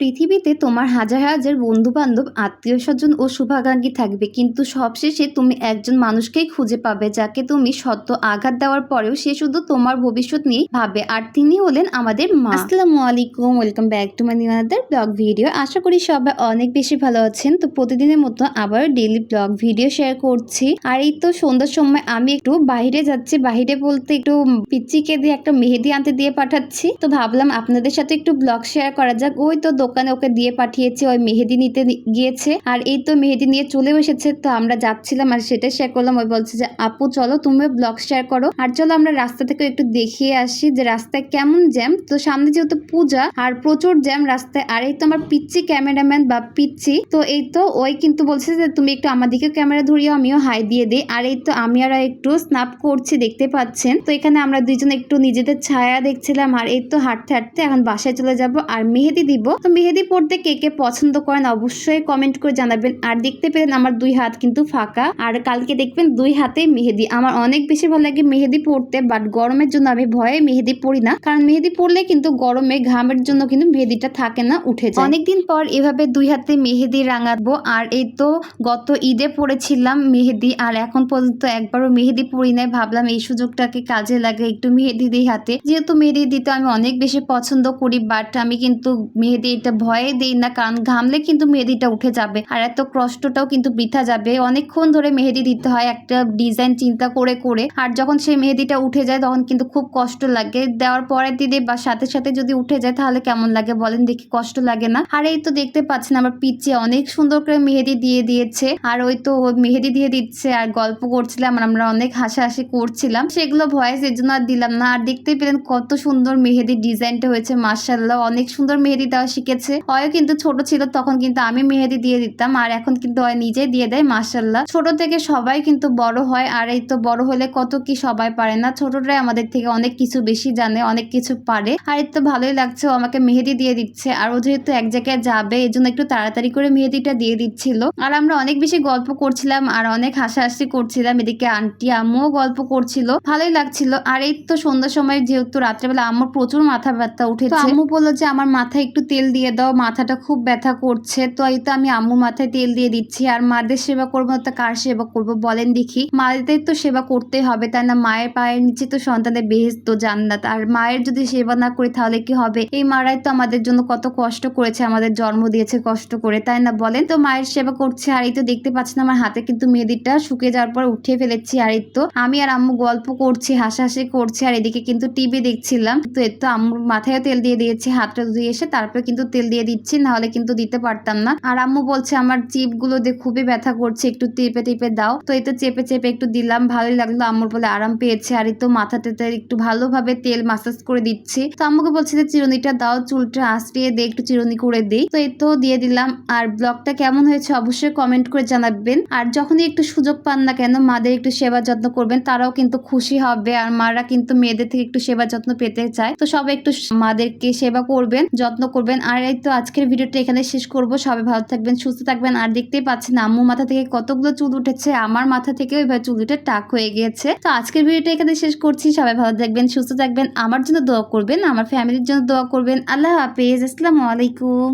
পৃথিবীতে তোমার হাজার হাজার বন্ধু বান্ধব আত্মীয় স্বজন ও শুভাকাঙ্ক্ষী থাকবে। কিন্তু সবশেষে তুমি একজন মানুষকেই খুঁজে পাবে, যাকে তুমি সত্য আঘাত দেওয়ার পরেও সে শুধু তোমার ভবিষ্যৎ নিয়ে ভাবে। আর তিনি হলেন আমাদের মা। আসসালামু আলাইকুম, welcome back to my other vlog video. আশা করি সবাই অনেক বেশি ভালো আছেন। তো প্রতিদিনের মতো আবার ডেইলি ব্লগ ভিডিও শেয়ার করছি। আর এই তো সন্ধ্যার সময় আমি একটু বাইরে যাচ্ছি। বাইরে বলতে একটু পিচ্চিকে দিয়ে একটা মেহেদি আনতে দিয়ে পাঠাচ্ছি। তো ভাবলাম আপনাদের সাথে একটু ব্লগ শেয়ার করা যাক। ওই তো দোকানে ওকে দিয়ে পাঠিয়েছে, ওই মেহেদি নিতে গিয়েছে। আর এই তো মেহেদি নিয়ে চলে এসেছে, তো আমরা যাচ্ছিলাম আর সেটা শেয়ার করলাম। ওই বলছে যে, আপু, চলো তুমিও ব্লগ শেয়ার করো। আর চলো আমরা রাস্তা থেকে একটু দেখিয়ে আসি যে রাস্তায় কেমন জ্যাম তো সামনে যেহেতু পূজা আর প্রচুর জ্যাম রাস্তায়, আর এই তো আমার পিচ্ছি ক্যামেরাম্যান বা পিচ্ছি তো এই তো ওই কিন্তু বলছে যে, তুমি একটু আমার দিকে ক্যামেরা ধরিও, আমিও হাই দিয়ে দিই। আর এই তো আমি আর একটু স্ন্যাপ করছি, দেখতে পাচ্ছেন। তো এখানে আমরা দুইজন একটু নিজেদের ছায়া দেখছিলাম। আর এই তো হাঁটতে হাঁটতে এখন বাসায় চলে যাব আর মেহেদি দিব। তো মেহেদি পড়তে কে কে পছন্দ করেন অবশ্যই কমেন্ট করে জানাবেন। আর দেখতে পেলেন আমার দুই হাত কিন্তু ফাঁকা। আর কালকে দেখবেন দুই হাতে মেহেদি। আমার অনেক বেশি ভালো লাগে মেহেদি পড়তে বাট গরমের জন্য আমি ভয়ে মেহেদি পড়ি না। কারণ মেহেদি পড়লে কিন্তু গরমে ঘামের জন্য কিন্তু মেহেদিটা থাকে না, উঠে যায়। অনেকদিন পর এভাবে দুই হাতে মেহেদি রাঙাবো। আর এই তো গত ঈদে পড়েছিলাম মেহেদি। আর এখন পর্যন্ত একবারও মেহেদি পড়ি নাই। ভাবলাম এই সুযোগটাকে কাজে লাগে একটু মেহেদি দিই হাতে। যেহেতু মেহেদি দিতে আমি অনেক বেশি পছন্দ করি বাট আমি কিন্তু মেহেদি এটা ভয়ে দেই না, কারণ ঘামলে কিন্তু মেহেদিটা উঠে যাবে আর এত কষ্টটাও কিন্তু বৃথা যাবে। অনেকক্ষণ ধরে মেহেদি দিতে হয় একটা ডিজাইন চিন্তা করে করে আর যখন সেই মেহেদিটা উঠে যায় তখন কিন্তু খুব কষ্ট লাগে। দেওয়ার পরের দিদি বা সাথে সাথে যদি উঠে যায় তাহলে কেমন লাগে বলেন? দেখি কষ্ট লাগে না। আর এই তো দেখতে পাচ্ছেন আমার পিচ্ছে অনেক সুন্দর করে মেহেদি দিয়ে দিয়েছে আর ওই তো মেহেদি দিয়ে দিচ্ছে আর গল্প করছিলাম আর আমরা অনেক হাসাহাসি করছিলাম। সেগুলো ভয়েস এর জন্য আর দিলাম না। আর দেখতে পেলেন কত সুন্দর মেহেদি ডিজাইনটা হয়েছে মার্শাল্লাহ অনেক সুন্দর মেহেদি দেওয়া শিখেছে অয় কিন্তু ছোট ছিল, তখন কিন্তু আমি মেহেদি দিয়ে দিতাম, আর এখন কিন্তু অয় নিজেই দিয়ে দেয় মার্শাল্লাহ ছোট থেকে সবাই কিন্তু বড় হয়, আর এই তো বড় হলে কত কি সবাই পারে না? ছোটরাই আমাদের থেকে অনেক কিছু বেশি জানে, অনেক কিছু পারে। আর এই তো ভালোই লাগছে, ও আমাকে মেহেদি দিয়ে দিচ্ছে, আর ও যেহেতু এক জায়গায় যাবে, এই জন্য একটু তাড়াতাড়ি করে মেহেদিটা দিয়ে দিচ্ছিল। আর আমরা অনেক বেশি গল্প করছিলাম, আর অনেক হাসাহাসি করছিলাম এদিকে আন্টি, আম্মুও গল্প করছিল, ভালোই লাগছিল। আর এই তো সন্ধ্যার সময় যেহেতু রাত্রেবেলা আম্মুর প্রচুর মাথা ব্যথা উঠেছে আম্মু বলল যে, আমার মাথায় একটু তেল দিয়ে দাও, মাথাটা খুব ব্যথা করছে। তো এই তো আমি আম্মু মাথায় তেল দিয়ে দিচ্ছি। আর মাদের সেবা করব না তো কার সেবা করব বলেন দেখি। মাদের তো সেবা করতে হবে, তাই না? মায়ের পায়ের নিচে তো সন্তানের বেহেস্ত, জান্নাত। আর মায়ের যদি সেবা না করি তাহলে কি হবে? এই মারাই তো আমাদের জন্য কত কষ্ট করেছে, আমাদের জন্ম দিয়েছে কষ্ট করে, তাই না বলেন? তো মায়ের সেবা করছে, আর এই তো দেখতে পাচ্ছেন আমার হাতে কিন্তু মেহেদিটা শুকিয়ে যাওয়ার পর উঠিয়ে ফেলেছি। আর এই তো আমি আর আম্মু গল্প করছি, হাসাহাসি করছি, আর এদিকে কিন্তু টিভি দেখছিলাম। তো এই তো আম্মুর মাথায় তেল দিয়ে দিয়েছি, হাতটা ধুয়ে এসে তারপরে কিন্তু তেল দিয়ে দিচ্ছি, নাহলে কিন্তু দিতে পারতাম না। আর আম্মু বলছে, আমার চিপগুলো দিয়ে খুবই ব্যথা করছে, একটু টেপে টেপে দাও। তো এই তো চেপে চেপে একটু দিলাম, ভালোই লাগল। আম্মুর বলে, আরাম পেয়েছে। আর এই তো মাথাতে একটু ভালোভাবে তেল মাসাজ করে দিচ্ছি। তো আম্মুকে বলছে, যে চিরুনিটা দাও, চুলটা আশ্রিয়ে দে, একটু চিরুনি করে দিই। তো এই তো দিয়ে দিলাম। আর ব্লগটা কেমন হয়েছে অবশ্যই কমেন্ট করে জানাবেন। আর যখনই একটু সুযোগ পান না কেন, মাদের একটু সেবা যত্ন করবেন, তারাও কিন্তু খুশি হবে। আর মারা কিন্তু মেয়েদের থেকে একটু সেবা যত্ন পেতে চায়। তো সবাই একটু মাদেরকে সেবা করবেন, যত্ন করবেন। আর এই তো আজকের ভিডিওটা এখানে শেষ করব। সবাই ভালো থাকবেন, সুস্থ থাকবেন। আর দেখতেই পাচ্ছেন, আম্মু মাথা থেকে কতগুলো চুল উঠেছে, আমার মাথা থেকেও এবার চুল উঠে টাক হয়ে গিয়েছে। তো আজকের ভিডিওটা এখানে শেষ করছি। সবাই ভালো থাকবেন, সুস্থ থাকবেন। আমার জন্য দোয়া করবেন, আমার ফ্যামিলির জন্য দোয়া করবেন। আল্লাহ হাফিজ, আসসালামু আলাইকুম।